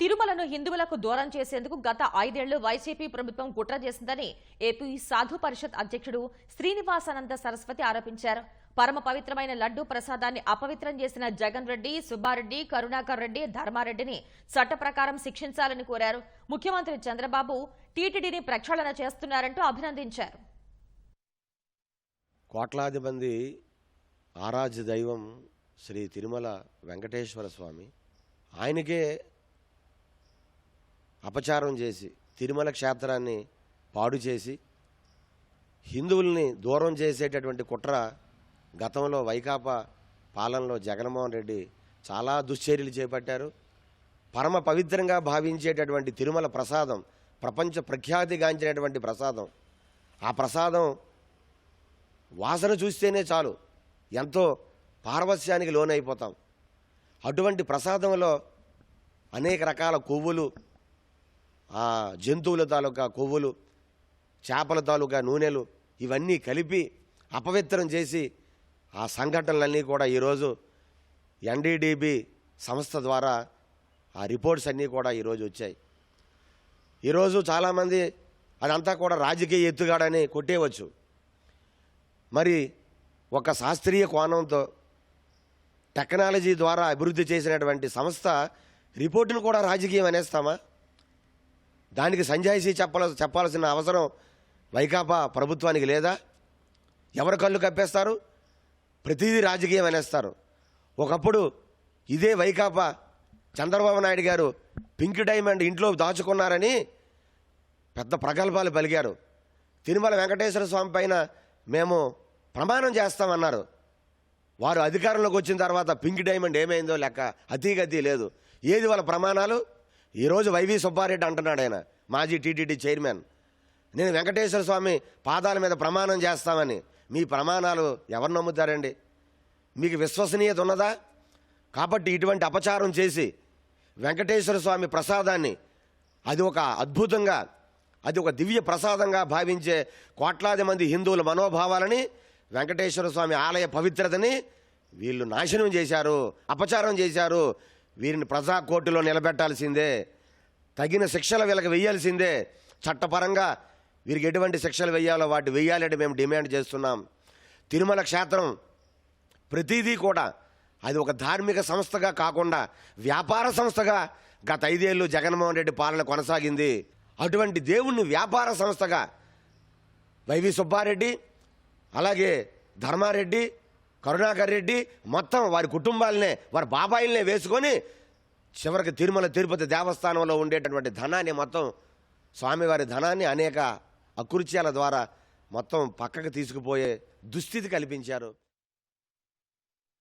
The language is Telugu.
తిరుమలను హిందువులకు దూరం చేసేందుకు గత ఐదేళ్ళు వైసీపీ ప్రభుత్వం కుట్ర చేసిందని ఏపీ సాధు పరిషత్ అధ్యక్షుడు శ్రీనివాసానంద సరస్వతి ఆరోపించారు. పరమ పవిత్రమైన లడ్డూ ప్రసాదాన్ని అపవిత్రం చేసిన జగన్ రెడ్డి సుబ్బారెడ్డి కరుణాకర్ రెడ్డి ధర్మారెడ్డిని చట్ట ప్రకారం శిక్షించాలని కోరారు. ముఖ్యమంత్రి చంద్రబాబు టీటీడీని ప్రక్షాళన చేస్తున్నారంటూ అభినందించారు. కోట్లాది మంది ఆరాధ్య దైవం శ్రీ తిరుమల వెంకటేశ్వర స్వామి. ఆయనకే అపచారం చేసి తిరుమల క్షేత్రాన్ని పాడు చేసి హిందువుల్ని దూరం చేసేటటువంటి కుట్ర గతంలో వైకాపా పాలనలో జగన్మోహన్ రెడ్డి చాలా దుశ్చర్యలు చేపట్టారు. పరమ పవిత్రంగా భావించేటటువంటి తిరుమల ప్రసాదం ప్రపంచ ప్రఖ్యాతిగాంచినటువంటి ప్రసాదం ఆ ప్రసాదం వాసన చూస్తేనే చాలు. ఎంతో పారవస్యానికి లోనైపోతాం. అటువంటి ప్రసాదంలో అనేక రకాల కొవ్వులు జంతువుల తాలూకా కొవ్వులు చేపల తాలూకా నూనెలు ఇవన్నీ కలిపి అపవిత్రం చేసి ఆ సంఘటనలన్నీ కూడా ఈరోజు ఎన్డీడీబీ సంస్థ ద్వారా ఆ రిపోర్ట్స్ అన్నీ కూడా ఈరోజు వచ్చాయి. ఈరోజు చాలామంది అదంతా కూడా రాజకీయ ఎత్తుగాడని కొట్టేయవచ్చు. మరి ఒక శాస్త్రీయ కోణంతో టెక్నాలజీ ద్వారా అభివృద్ధి చేసినటువంటి సంస్థ రిపోర్టును కూడా రాజకీయం అనేస్తామా? దానికి సంజాయిషీ చెప్పాల చెప్పాల్సిన అవసరం వైకాపా ప్రభుత్వానికి లేదా? ఎవరు కళ్ళు కప్పేస్తారు? ప్రతిదీ రాజకీయం అనేస్తారు. ఒకప్పుడు ఇదే వైకాపా చంద్రబాబు నాయుడు గారు పింక్ డైమండ్ ఇంట్లో దాచుకున్నారని పెద్ద ప్రగల్భాలు పలికారు. తిరుమల వెంకటేశ్వర స్వామి పైన మేము ప్రమాణం చేస్తామన్నారు. వారు అధికారంలోకి వచ్చిన తర్వాత పింక్ డైమండ్ ఏమైందో లెక్క అతీగతి లేదు. ఏది వాళ్ళ ప్రమాణాలు? ఈరోజు వైవి సుబ్బారెడ్డి అంటున్నాడు ఆయన మాజీ టీటీడీ చైర్మన్. నేను వెంకటేశ్వర స్వామి పాదాల మీద ప్రమాణం చేస్తామని. మీ ప్రమాణాలు ఎవరు నమ్ముతారండి? మీకు విశ్వసనీయత ఉన్నదా? కాబట్టి ఇటువంటి అపచారం చేసి వెంకటేశ్వర స్వామి ప్రసాదాన్ని అది ఒక అద్భుతంగా అది ఒక దివ్య ప్రసాదంగా భావించే కోట్లాది మంది హిందువుల మనోభావాలని వెంకటేశ్వర స్వామి ఆలయ పవిత్రతని వీళ్ళు నాశనం చేశారు అపచారం చేశారు. వీరిని ప్రజా కోర్టులో నిలబెట్టాల్సిందే. తగిన శిక్షలు వీళ్ళకి వెయ్యాల్సిందే. చట్టపరంగా వీరికి ఎటువంటి శిక్షలు వెయ్యాలో వాటి వెయ్యాలని మేము డిమాండ్ చేస్తున్నాం. తిరుమల క్షేత్రం ప్రతిదీ కూడా అది ఒక ధార్మిక సంస్థగా కాకుండా వ్యాపార సంస్థగా గత ఐదేళ్ళు జగన్మోహన్ రెడ్డి పాలన కొనసాగింది. అటువంటి దేవుణ్ణి వ్యాపార సంస్థగా వైవి సుబ్బారెడ్డి అలాగే ధర్మారెడ్డి కరుణాకర్ రెడ్డి మొత్తం వారి కుటుంబాలనే వారి బాబాయిలనే వేసుకొని చివరికి తిరుమల తిరుపతి దేవస్థానంలో ఉండేటటువంటి ధనాన్ని మొత్తం స్వామివారి ధనాన్ని అనేక అకృత్యాల ద్వారా మొత్తం పక్కకు తీసుకుపోయే దుస్థితి కల్పించారు.